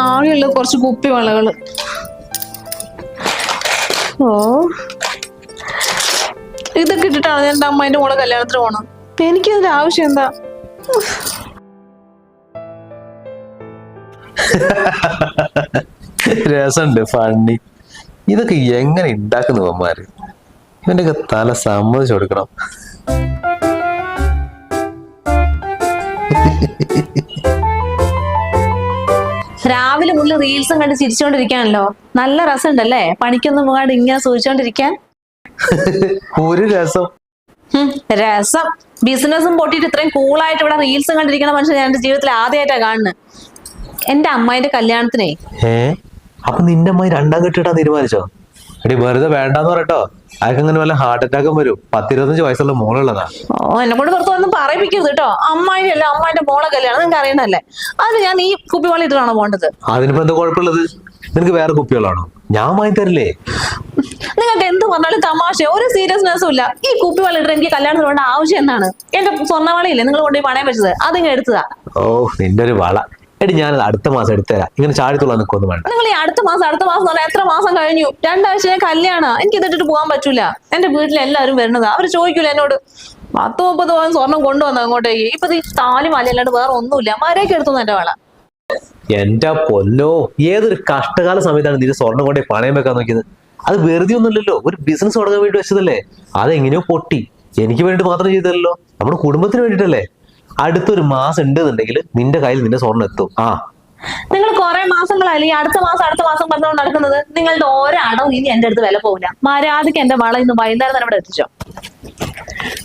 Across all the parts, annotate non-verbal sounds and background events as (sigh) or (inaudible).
ആകെയുള്ളത് കുറച്ച് കുപ്പി വളകൾ ഓ. ഇതൊക്കെ ഇട്ടിട്ടാണ് ഞാൻ എന്റെ അമ്മേന്റെ മോളെ കല്യാണത്തിന് പോണം എനിക്കതിന്റെ ആവശ്യം എന്താ? രസമുണ്ട് ഫണ്ണി. ഇതൊക്കെ എങ്ങനെ ഉണ്ടാക്കുന്നു അമ്മമാര് ഇവന്റെയൊക്കെ തല സമ്മതിച്ചു കൊടുക്കണം. മുതൽ റീൽസും കണ്ട് ചിരിച്ചുകൊണ്ടിരിക്കാണല്ലോ നല്ല രസമുണ്ടല്ലേ? പണിക്കൊന്നും പോകാണ്ട് ഇങ്ങനെ സൂചിച്ചോണ്ടിരിക്കാൻ? ഒരു രസം. രസം. ബിസിനസ്സും പൊട്ടിയിട്ട് ഇത്രയും കൂളായിട്ട് ഇവിടെ റീൽസും കണ്ടിരിക്കുന്ന മനുഷ്യൻ ഞാൻ എന്റെ ജീവിതത്തിൽ ആദ്യമായിട്ടാ കാണുന്നത്. എന്റെ അമ്മായിന്റെ കല്യാണത്തിനെ. ഏ? അപ്പൊ നിന്റെ അമ്മായി രണ്ടാം കെട്ടിട്ടാ തീരുമാനിച്ചോ? എടി വെറുതെ വേണ്ടാന്ന് പറയട്ടോ. അയാൾക്ക് അങ്ങനെ വല്ല ഹാർട്ട് അറ്റാക്കും വരും. പത്തിരുപത്തഞ്ച് വയസ്സുള്ള മോളുള്ളതാ. ഓ എന്നെ കൊണ്ട് പുറത്ത് ഒന്നും പറയിപ്പിക്കരുത് കേട്ടോ. അമ്മായി അല്ല അമ്മായിന്റെ മോളെ കല്യാണം നിങ്ങൾക്ക് അറിയണല്ലേ അത് ഞാൻ ഈ കുപ്പിവളി ഇട്ടിട്ടാണോ പോണ്ടത് അതിനിപ്പോ എന്താ കുഴപ്പമുള്ളത്? നിനക്ക് വേറെ കുപ്പികളാണോ ഞാൻ വാങ്ങി തരില്ലേ? നിങ്ങൾക്ക് എന്ത് പറഞ്ഞാലും തമാശ ഒരു സീരിയസ്നെസ്സും ഇല്ല. ഈ കുപ്പിവളി ഇട്ടിട്ട് എനിക്ക് കല്യാണത്തിന് വേണ്ട ആവശ്യം എന്താണ്? എന്റെ സ്വർണവളയില്ലേ നിങ്ങൾ കൊണ്ടുപോയി പണയം വെച്ചത്? അതിങ്ങ് എടുത്തതാ. ഓ നിന്റെ ഒരു വള. എടി ഞാൻ അടുത്ത മാസം എടുത്തുതരാം. ഇങ്ങനെ ചാടിത്തുള്ള നിൽക്കൊന്നും വേണ്ട. നിങ്ങൾ ഈ അടുത്ത മാസം അടുത്ത മാസം പറഞ്ഞാൽ എത്ര മാസം കഴിഞ്ഞു? രണ്ടാഴ്ച കല്യാണ. എനിക്ക് ഇതിട്ടിട്ട് പോകാൻ പറ്റൂല. എന്റെ വീട്ടിൽ എല്ലാവരും വരുന്നത്. അവർ ചോദിക്കൂല എന്നോട് പത്ത് മുപ്പത് പവൻ സ്വർണം കൊണ്ടുവന്നു അങ്ങോട്ടേക്ക്? ഇപ്പൊ ഈ താലി മലയല്ലാണ്ട് വേറെ ഒന്നുമില്ല. മരയൊക്കെ എടുത്തു എന്റെ വേള. എന്റെ പൊന്നോ ഏതൊരു കഷ്ടകാല സമയത്താണ് നീ സ്വർണം കൊണ്ടേ പണയം വെക്കാൻ നോക്കിയത്? അത് വെറുതെ ഒന്നുമില്ലല്ലോ. ഒരു ബിസിനസ് തുടങ്ങാൻ വേണ്ടി വെച്ചതല്ലേ. അതെങ്ങനെയോ പൊട്ടി. എനിക്ക് വേണ്ടി മാത്രം ചെയ്തല്ലോ നമ്മുടെ കുടുംബത്തിന് വേണ്ടിയിട്ടല്ലേ. അടുത്തൊരു മാസം ഉണ്ടെന്നുണ്ടെങ്കിൽ നിന്റെ കയ്യിൽ നിന്റെ സ്വർണം എത്തും. ആ. നിങ്ങൾ കുറെ മാസങ്ങളായി ഈ അടുത്ത മാസം അടുത്ത മാസം പറഞ്ഞുകൊണ്ട് നടക്കുന്നത് നിങ്ങളുടെ ഓരോ അടവും ഇനി എന്റെ അടുത്ത് വില പോകില്ല മര്യാദയ്ക്ക് എന്റെ വള ഇന്ന് വൈകുന്നേരം തന്നെ ഇവിടെ എത്തിച്ചോ.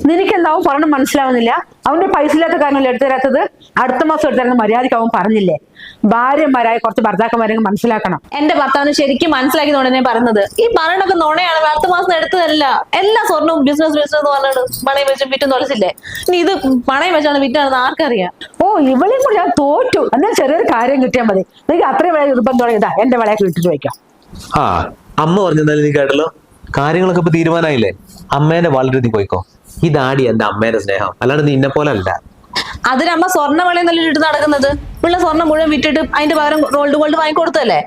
നിനക്കെന്താവും പറഞ്ഞു മനസ്സിലാവുന്നില്ല. അവന്റെ പൈസ ഇല്ലാത്ത കാരണം എടുത്തു തരാത്തത്? അടുത്ത മാസം എടുത്തരാന്ന് മര്യാദയ്ക്ക് അവൻ പറഞ്ഞില്ലേ. ഭാര്യമാരായ കുറച്ച് ഭർത്താക്കന്മാരെ മനസ്സിലാക്കണം. എന്റെ ഭർത്താവിന് ശരിക്കും മനസ്സിലാക്കി ഞാൻ പറഞ്ഞത്. ഈ പറയണൊക്കെ നുണയാണ് അടുത്ത മാസം എടുത്തതല്ല. എല്ലാ സ്വർണവും ബിസിനസ് ബിസിനസ് എന്ന് പറഞ്ഞത് പണയം വെച്ച് വിറ്റും തൊലച്ചില്ലേ ഇനി ഇത് പണയം വെച്ചാണ് വിറ്റാണെന്ന് ആർക്കറിയാം? ഓ ഇവളെയും കൂടി ഞാൻ തോറ്റു. എന്നാൽ ചെറിയൊരു കാര്യം കിട്ടിയാൽ മതി. എനിക്ക് അത്രയും വേറെ നിർബന്ധം തുടങ്ങിയതാ എന്റെ വളയൊക്കെ ഇട്ടിട്ട് വയ്ക്കാം. ആ അമ്മ പറഞ്ഞെന്നാലും നീ കേട്ടല്ലോ. കാര്യങ്ങളൊക്കെ ഇപ്പൊ തീരുമാനമായില്ലേ? അമ്മേന്റെ വളരെ നീ പോയിക്കോ. ഇതാടി എന്റെ അമ്മയുടെ സ്നേഹം. അല്ലാണ്ട് നിന്നെ പോലെ അല്ല. അതിനമ്മ സ്വർണ വളയം നല്ല ഇട്ട് നടക്കുന്നത്? ഉള്ള സ്വർണം മുഴുവൻ വിറ്റിട്ട് അതിന്റെ പകരം റോൾഡ് ഗോൾഡ് വാങ്ങിക്കൊടുത്തല്ലേ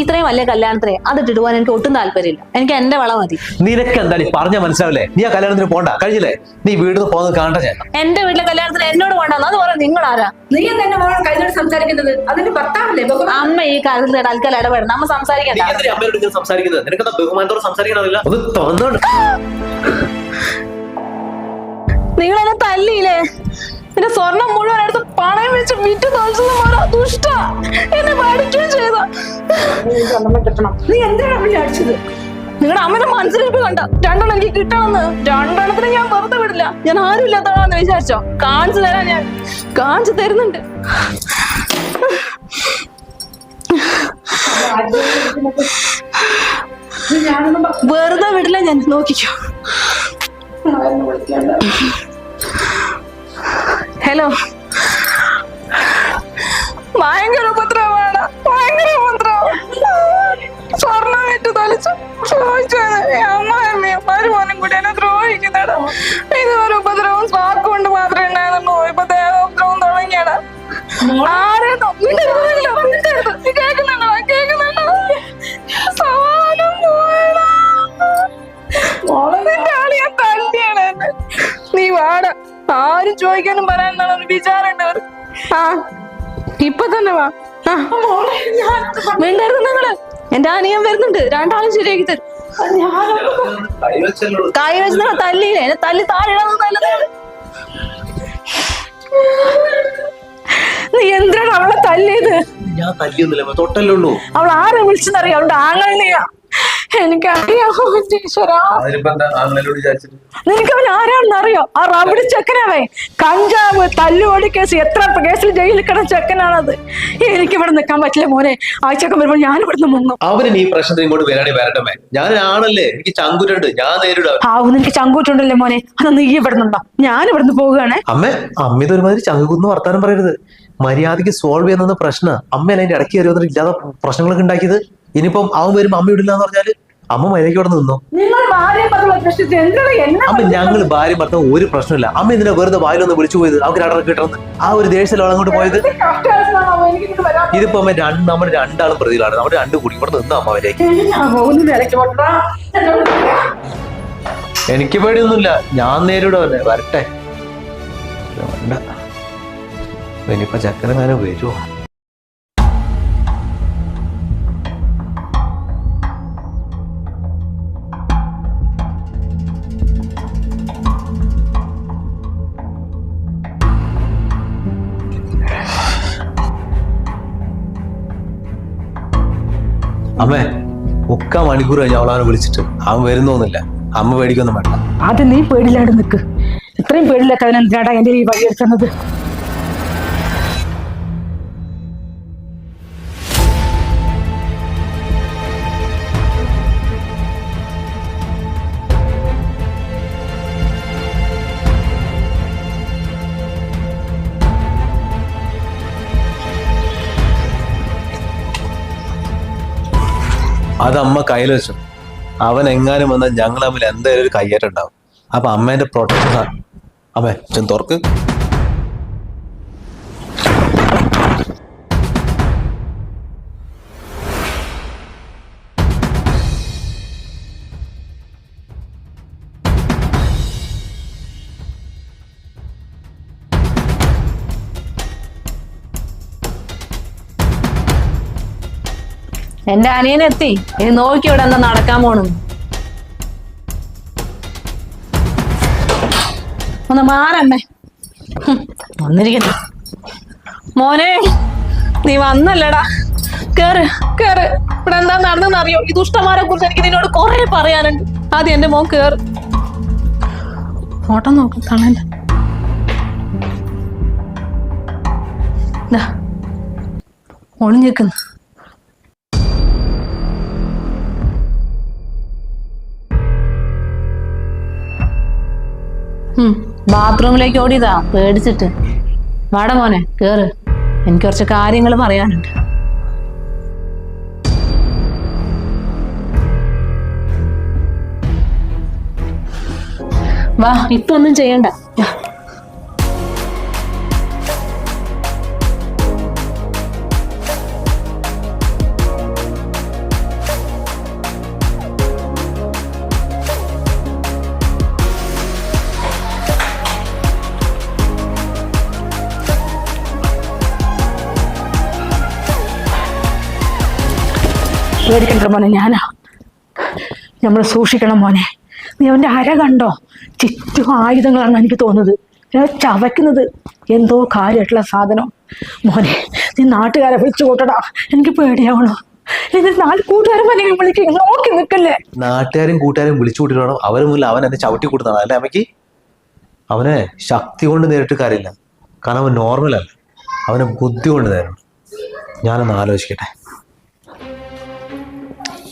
ഇത്രയും വലിയ കല്യാണത്തിനെ അത് ഇട്ടിട്ട് പോകാൻ എനിക്ക് ഒട്ടും താല്പര്യമില്ല. എനിക്ക് എന്റെ വള മതി. നിനക്ക് എന്താ പറഞ്ഞ മനസ്സിലാവില്ലേ? നീ ആ കല്യാണത്തിന് പോണ്ട. കഴിഞ്ഞില്ലേ? നീ വീട്ടിൽ പോകുന്നത് കാണണ്ട ഞാൻ. എന്റെ വീട്ടിലെ കല്യാണത്തിന് എന്നോട് പോണ്ടെന്ന് അത് പറയാം നിങ്ങൾ ആരാ നീ തന്നെ മോളോട് കഴിഞ്ഞോട് സംസാരിക്കുന്നത്? അതിന്റെ ഭർത്താവല്ലേ? അമ്മ ഈ കാര്യത്തിൽ തൽക്കാലം ഇടപെടണം. അമ്മ സംസാരിക്കണ്ട. അമ്മയോട് സംസാരിക്കുന്നത്? ബഹുമാനത്തോടെ സംസാരിക്കണമില്ല ഒന്ന് തോന്നുന്നുണ്ട് (laughs) നിങ്ങൾ എന്നെ തല്ലിയില്ലേ? എന്റെ സ്വർണം മുഴുവൻ എടുത്ത് പണയം വെച്ച് വിറ്റ് തോൽച്ചത് മോനെ ദുഷ്ട. എന്നെ പഠിക്കുകയും ചെയ്ത. നീ എന്തിനാ വിചാരിച്ചത് നിങ്ങളുടെ അമ്മനെ മനസ്സിലിരിപ്പ് കണ്ട. രണ്ടെണ്ണം എനിക്ക് കിട്ടണമെന്ന്. രണ്ടെണ്ണത്തിന് ഞാൻ വെറുതെ വിടില്ല. ഞാൻ ആരും ഇല്ലാത്തവളാന്ന് വിചാരിച്ചോ? കാണിച്ചു തരാൻ ഞാൻ. കാണിച്ചു തരുന്നുണ്ട്. വെറുതെ വിടില്ല ഞാൻ. നോക്കിക്കോ. ഹലോ ഭയങ്കര ഉപദ്രവമാണ്. ഭയങ്കര ഉപദ്രവം സ്വർണം വിറ്റ് തൊലിച്ചു മരുമോനും കൂടി എന്നെ ദ്രോഹിക്കുന്നട ഇത് ഒരു ഉപദ്രവം സ്വാക്ക് കൊണ്ട് മാത്രമേ ഉണ്ടായിരുന്നുള്ളൂ. ഇപ്പൊ ദേവോപദ്രവം തുടങ്ങിയട. ആരെന്നോ മിണ്ടരുത്. നീ ആരും ചോദിക്കാനും ആ ഇപ്പൊ തന്നെ വാ. വേണ്ടായിരുന്നു നിങ്ങൾ. എന്റെ അനിയൻ വരുന്നുണ്ട്. രണ്ടാളും ശരിയാക്കി തരും. കൈ വെച്ച് നിങ്ങൾ തല്ലിയില്ലേ? എന്നെ തല്ലി താഴെ നീ എന്തിനാണ് അവളെ തല്ലിയത്? ഞാൻ തല്ലിയൊന്നുമില്ല. തൊട്ടല്ലേ ഉള്ളൂ. അവൾ ആരെ വിളിച്ചെന്നറിയാം? അവളുടെ ആങ്ങളിനെയാ നിനക്ക് അവൻ ആരാണെന്ന് അറിയോ? ആ റബിഡ് ചെക്കനാവേ കഞ്ചാവ് തല്ലുപൊടി കേസ് എത്ര കേസിൽ ജയിലിൽ കിടന്ന ചെക്കനാണത്. എനിക്ക് ഇവിടെ നിൽക്കാൻ പറ്റില്ല മോനെ. ആ ചെക്കൻ വരുമ്പോൾ ഞാൻ ഇവിടുന്ന് മുങ്ങും. അവന് നീ പ്രശ്നത്തിന് ഇങ്ങോട്ട് വരാണേ വരട്ടെ ഞാൻ ആണല്ലേ? എനിക്ക് ചങ്കൂറ്റുണ്ട് ഞാൻ നേരിടാം ആവു നിനക്ക് ചങ്കൂറ്റുണ്ടല്ലേ മോനെ? അത് നീ ഇവിടുന്നുണ്ടോ ഞാൻ ഇവിടുന്ന് പോവുകയാണ്. അമ്മ അമ്മ ഒരുമാതിരി ചങ്കുന്ന് വർത്താനം പറയരുത്. മര്യാദയ്ക്ക് സോൾവ് ചെയ്യുന്ന പ്രശ്നം. അമ്മയല്ല അതിന്റെ ഇടയ്ക്ക് കയറി വന്നിട്ട് ഇല്ലാതെ പ്രശ്നങ്ങളൊക്കെ ഉണ്ടാക്കിയത്? ഇനിയിപ്പം അവൻ വരുമ്പോ അമ്മ ഇടില്ല എന്ന് പറഞ്ഞാൽ അമ്മ മര്യാദയ്ക്ക് അവിടെ നിന്നു അമ്മ ഞങ്ങൾ ഭാര്യ ഭർത്താവ് ഒരു പ്രശ്നമില്ല അമ്മ ഇതിനെ വെറുതെ വായിലൊന്ന് വിളിച്ചു പോയത്? അവർക്ക് രണ്ടര കിട്ടണം ആ ഒരു ദേഷ്യത്തിലാണ് അങ്ങോട്ട് പോയത്. ഇതിപ്പോ അമ്മ രണ്ട് നമ്മൾ രണ്ടാളും പ്രതികളാണ്. നമ്മുടെ രണ്ട് കൂടി. ഇവിടെ നിന്നു അമ്മ മര്യാദയ്ക്ക്? എനിക്ക് പേടിയൊന്നുമില്ല. ഞാൻ നേരിടെ അവനെ. വരട്ടെ. ഇനിയിപ്പോ ചക്കരങ്ങാനും വരുമോ അമ്മേ മുക്കാ മണിക്കൂർ കഴിഞ്ഞ വിളിച്ചിട്ട് അവൻ വരുന്നോന്നില്ല. അമ്മ പേടിക്കൊന്നും വേണ്ട. അത് നീ പേടില്ലാണ്ട് നിക്ക്. ഇത്രയും പേടില്ലാത്തവനെന്തിനാടാ എന്റെ ഈ വഴി എടുക്കുന്നത്? അത് അമ്മ കയ്യിൽ വെച്ചു. അവൻ എങ്ങാനും വന്നാൽ ഞങ്ങൾ തമ്മിൽ എന്തായാലും ഒരു കയ്യേറ്റം ഉണ്ടാവും. അപ്പൊ അമ്മേന്റെ പ്രൊട്ടക്ഷൻ അമ്മേ ചെന്ന് തുറക്ക്. എന്റെ അനിയനെത്തി ഇനി നോക്കി ഇവിടെ എന്താ നടക്കാൻ പോണു. ഒന്ന് മാറമ്മേ. വന്നിരിക്കുന്നു മോനെ നീ വന്നല്ലടാ. കേറ് കേറ്. ഇവിടെ എന്താ നടന്നെന്ന് അറിയോ? ഈ ദുഷ്ടന്മാരെ കുറിച്ച് എനിക്ക് നിന്നോട് കുറെ പറയാനുണ്ട്. ആദ്യം എന്റെ മോൻ കേറ്. ഫോട്ടോ നോക്കും കാണാൻ ഒളിഞ്ഞിക്കുന്നു ബാത്റൂമിലേക്ക് ഓടിയതാ പേടിച്ചിട്ട്. വാട മോനെ കേറ്. എനിക്ക് കുറച്ച് കാര്യങ്ങൾ പറയാനുണ്ട്. വാ ഇപ്പൊ ഒന്നും ചെയ്യണ്ട. പേടിക്കണ്ട മോനെ ഞാനാ. നമ്മൾ സൂക്ഷിക്കണം മോനെ. നീ അവന്റെ അര കണ്ടോ? ചുറ്റും ആയുധങ്ങളാണ് എനിക്ക് തോന്നുന്നത്. ചവയ്ക്കുന്നത് എന്തോ കാര്യമായിട്ടുള്ള സാധനം. മോനെ നീ നാട്ടുകാരെ വിളിച്ചു കൂട്ടടാ. എനിക്ക് പേടിയാവണോ. നാട്ടുകാരും കൂട്ടുകാരും വിളിച്ചു കൂട്ടിട്ടോ അവരെ മുന്നിൽ അവൻ എന്നെ ചവിട്ടി കൊടുത്താണ് അല്ലെ അമ്മയ്ക്ക്? അവനെ ശക്തി കൊണ്ട് നേരിട്ട് കാര്യമില്ല. കാരണം അവൻ നോർമലല്ല അവനെ ബുദ്ധി കൊണ്ട് നേരിടണം. ഞാനൊന്ന് ആലോചിക്കട്ടെ.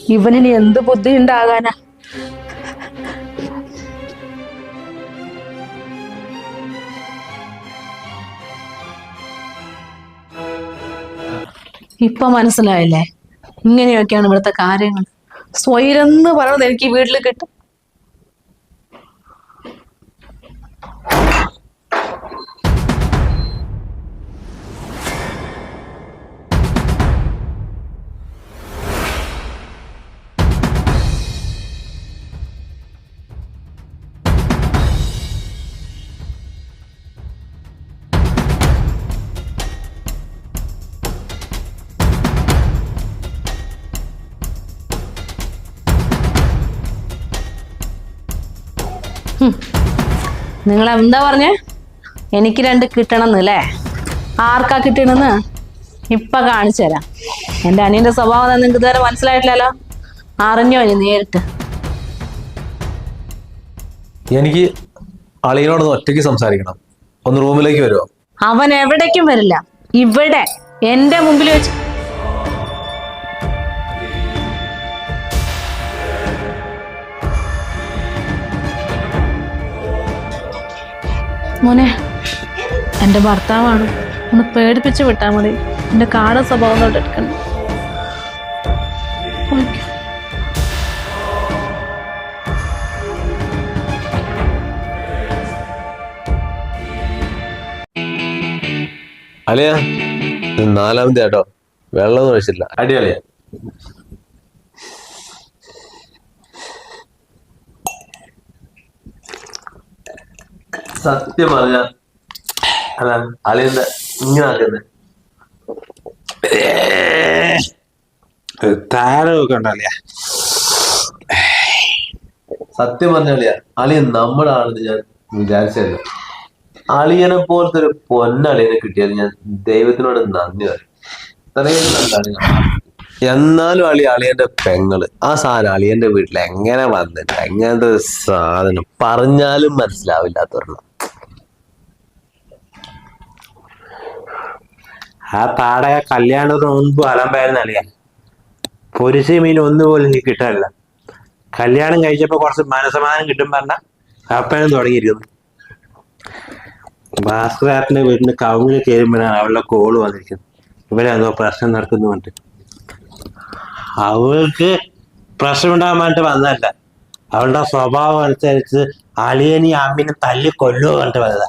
ഇവനിനി എന്ത് ബുദ്ധി ഉണ്ടാകാനാ? ഇപ്പൊ മനസ്സിലായില്ലേ? ഇങ്ങനെയൊക്കെയാണ് ഇവിടുത്തെ കാര്യങ്ങൾ. സ്വൈരെന്ന് പറയുന്നത് എനിക്ക് വീട്ടിൽ കിട്ടും. നിങ്ങൾ എന്താ പറഞ്ഞേ? എനിക്ക് രണ്ട് കിട്ടണമെന്ന് അല്ലേ ആർക്കാ കിട്ടണമെന്ന്? ഇപ്പൊ കാണിച്ചു തരാം. എന്റെ അനിയന്റെ സ്വഭാവം നിങ്ങൾക്ക് ഇതുവരെ മനസ്സിലായിട്ടില്ലല്ലോ? അറിഞ്ഞോ ഇനി നേരിട്ട്? എനിക്ക് അളിയനോട് ഒറ്റയ്ക്ക് സംസാരിക്കണം. ഒന്ന് റൂമിലേക്ക് വരുമോ അവൻ എവിടേക്കും വരില്ല. ഇവിടെ എന്റെ മുമ്പിൽ വെച്ച് മോനെ. എന്റെ ഭർത്താവാണ്. ഒന്ന് പേടിപ്പിച്ച് വിട്ടാൽ മതി. എന്റെ കാട സ്വഭാവം എടുക്കണം ഓക്കേ. നാലാമതി ഇത് നാലാമത്തെ ഒന്നും വെള്ളമൊന്നും ഒഴിച്ചില്ല അടിപൊളിയാ. സത്യം പറഞ്ഞ അല്ല അളിയന്റെ ഇങ്ങനെ ആക്കുന്നത്? താരമൊക്കെ ഉണ്ടല്ലേ സത്യം പറഞ്ഞ അളിയ അളിയൻ നമ്മുടെ ആണെന്ന് ഞാൻ വിചാരിച്ചല്ല അളിയനെ പോലത്തെ ഒരു പൊന്നളിയനെ കിട്ടിയാൽ ഞാൻ ദൈവത്തിനോട് നന്ദി പറയും. ഇത്രയും എന്നാലും അളി അളിയന്റെ പെങ്ങൾ ആ സാധനം അളിയന്റെ വീട്ടിൽ എങ്ങനെ വന്നിട്ട് എങ്ങനത്തെ സാധനം പറഞ്ഞാലും മനസ്സിലാവില്ലാത്തവരണം ആ താടക കല്യാണത്തിന് മുൻപ് അലമ്പായിരുന്നു അറിയാം പൊരിച്ച മീൻ ഒന്നുപോലും നീ കിട്ടാനില്ല. കല്യാണം കഴിച്ചപ്പോ കുറച്ച് മനസമാധാനം കിട്ടും പറഞ്ഞ അപ്പനും തുടങ്ങിയിരിക്കുന്നു. ഭാസ്കരാട്ടിന്റെ വീടിന് കവുങ്ങിൽ കയറുമ്പോഴാണ് അവളുടെ കോൾ വന്നിരിക്കുന്നത്. ഇവിടെ എന്തോ പ്രശ്നം നടക്കുന്നു പറഞ്ഞിട്ട്. അവൾക്ക് പ്രശ്നം ഉണ്ടാകാൻ വേണ്ടിട്ട് വന്നതല്ല. അവളുടെ സ്വഭാവം അനുസരിച്ച് അളിയനി അമ്മിനെ തല്ലി കൊല്ലുക പറഞ്ഞിട്ട് വന്നതാ.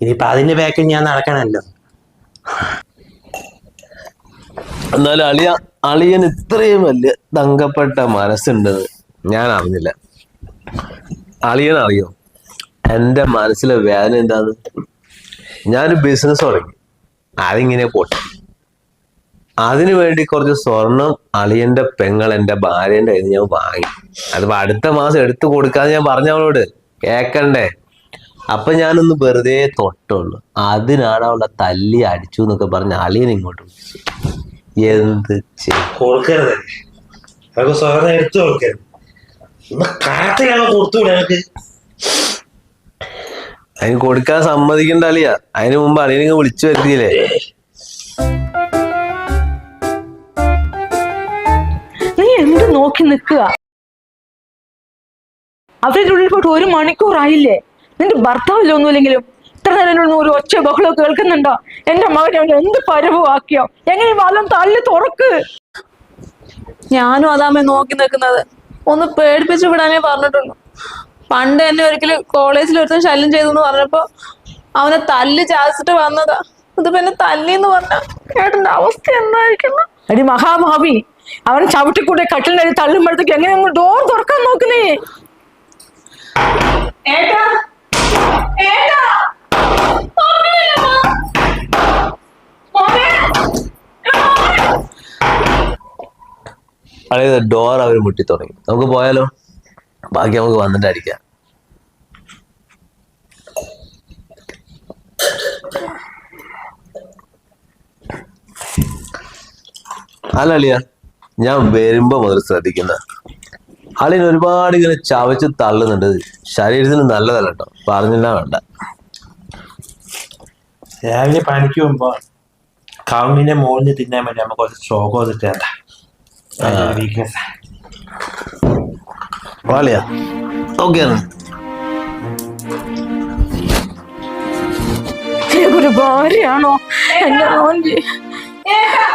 ഇനിയിപ്പൊ അതിന്റെ ബാക്കിൽ ഞാൻ നടക്കണല്ലോ എന്നാലും അളിയ അളിയൻ ഇത്രയും വലിയ തങ്കപ്പെട്ട മനസ്സുണ്ടെന്ന് ഞാൻ അറിഞ്ഞില്ല. അളിയൻ അറിയോ? എന്റെ മനസ്സിലെ വേദന എന്താന്ന്? ഞാനൊരു ബിസിനസ് തുടങ്ങി. അതിങ്ങനെ പോട്ട്. അതിനു വേണ്ടി കുറച്ച് സ്വർണം അളിയന്റെ പെങ്ങൾ എന്റെ ഭാര്യന്റെ കയ്യിൽ ഞാൻ വാങ്ങി. അത് അടുത്ത മാസം എടുത്തു കൊടുക്കാന്ന് ഞാൻ പറഞ്ഞവളോട് കേക്കണ്ടേ? അപ്പൊ ഞാനൊന്ന് വെറുതെ തൊട്ടുള്ളൂ. അതിനാണ് അവളെ തല്ലി അടിച്ചു എന്നൊക്കെ പറഞ്ഞ് അളിയൻ ഇങ്ങോട്ട് വിളിച്ചു. എന്ത് കൊടുക്കരുത് അതൊക്കെ എടുത്തു കൊടുക്കരുത് കാത്തിലാണ് അതിന് കൊടുക്കാൻ സമ്മതിക്കണ്ട അളിയ. അതിന് മുമ്പ് അളിയനെ വിളിച്ചു വരുത്തിയില്ലേ? നീ എന്ത് നോക്കി നിൽക്കുക? അവരുടെ ഉള്ളിൽ പോയിട്ട് ഒരു മണിക്കൂറായില്ലേ? നിന്റെ ഭർത്താവില്ല ഒന്നുമില്ലെങ്കിലും? ഇത്ര നേരം എന്നോട് ഒരു ഒച്ച ബഹളോ കേൾക്കുന്നുണ്ടോ? എന്റെ മകനെ അവൻ എന്ത് പരവുമാക്കിയോ എങ്ങനെ വല്ലം തള്ളി തുറക്ക്? ഞാനും അതാമേ നോക്കി നിൽക്കുന്നത്. ഒന്ന് പേടിപ്പിച്ചു വിടാനേ പറഞ്ഞിട്ടുള്ളൂ. പണ്ട് എന്നെ ഒരിക്കലും കോളേജിൽ ഒരുത്തൻ ശല്യം ചെയ്തു എന്ന് പറഞ്ഞപ്പോ അവനെ തല്ലി ചാച്ചിട്ട് വന്നതാ. ഇത് പിന്നെ തല്ലി എന്ന് പറഞ്ഞ ഏട്ടന്റെ അവസ്ഥ എന്തായിരിക്കുന്നു? അടി മഹാഭാവി അവൻ ചവിട്ടിക്കൂടെ കട്ടിലിനടി തള്ളുമ്പോഴത്തേക്ക് എങ്ങനെ ഡോർ തുറക്കാൻ നോക്കുന്നേ? ഏട്ടാ അളിയ ഡോർ അവർ മുട്ടി തുടങ്ങി. നമുക്ക് പോയാലോ? ബാക്കി നമുക്ക് വന്നിട്ട് അടിക്കാം. അല്ല അളിയ ഞാൻ വരുമ്പോ മുതൽ ശ്രദ്ധിക്കുന്ന. അളിയൻ ഒരുപാട് ഇങ്ങനെ ചവച്ച് തള്ളുന്നുണ്ട്. ശരീരത്തിന് നല്ലതല്ല കേട്ടോ. പറഞ്ഞില്ല വേണ്ട. രാവിലെ പണിക്ക് പോകുമ്പോ കൗങ്ങിന്റെ മുകളിൽ തിന്നാൻ വേണ്ടി നമുക്ക് കുറച്ച് സ്ട്രോക്ക് വന്നിട്ട് വീക്ക്നെസ് വാളിയാ ഓക്കെ ഒരു ഭാര്യയാണോ എന്റെ മോൻ ഏട്ടാ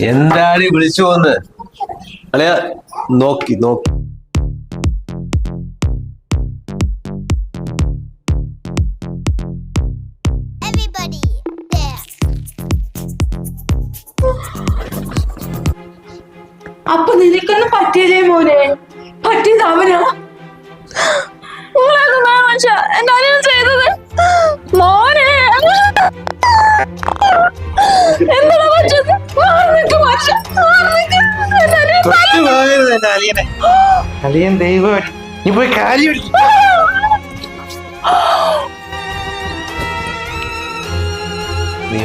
എന്താടി വിളിച്ചു പോന്ന്? അളിയ നോക്കി നോക്കി. അപ്പൊ നിനക്കൊന്നും പറ്റിയതേ മോനെ? പറ്റിയത് അവനാ? എന്റെ ചെയ്തത്? മോനെ. അലിയൻ ദൈവം. നീ പോയി കാര്യം (gasps) നീ